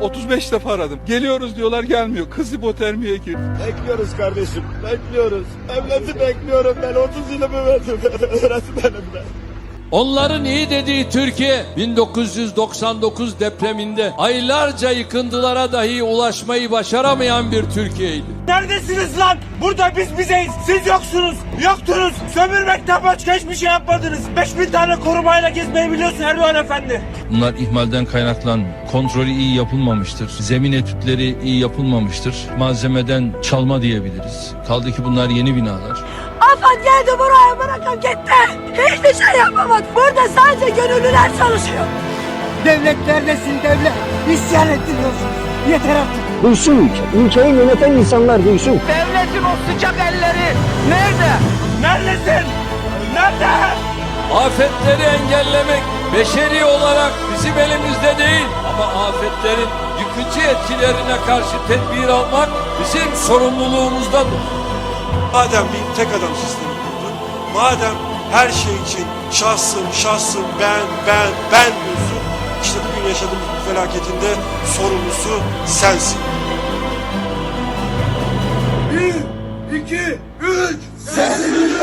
35 defa aradım. Geliyoruz diyorlar gelmiyor. Kız hipotermiye girdi. Bekliyoruz kardeşim, bekliyoruz. Evleti bekliyorum ben 30 yılımı verdim öğretmenimden. Onların iyi dediği Türkiye 1999 depreminde aylarca yıkıntılara dahi ulaşmayı başaramayan bir Türkiye'ydi. Neredesiniz lan? Burada biz bizeyiz. Siz yoksunuz. Yoktunuz. Sömürmekten başka hiçbir şey yapmadınız. 5000 tane korumayla gezmeyi biliyorsun Erdoğan Efendi. Bunlar ihmalden kaynaklanmıyor. Kontrolü iyi yapılmamıştır. Zemin etütleri iyi yapılmamıştır. Malzemeden çalma diyebiliriz. Kaldı ki bunlar yeni binalar. Afat geldi buraya bırakıp gitti. Hiçbir şey yapamadı. Burada sadece gönüllüler çalışıyor. Devlet neredesin devlet? İsyan ettiriyorsunuz. Yeter artık. Duysun ülke. Ülkeyi yöneten insanlar duysun. Devletin o sıcak elleri nerede? Neredesin? Nerede? Afetleri engellemek beşeri olarak bizim elimizde değil ama afetlerin yıkıcı etkilerine karşı tedbir almak bizim sorumluluğumuzdadır. Madem bir tek adam sistemi kurdun, madem her şey için şahsım, şahsım, ben, ben, ben diyorsun, işte bugün yaşadığımız bu felaketinde sorumlusu sensin. Bir, iki, üç. Sesini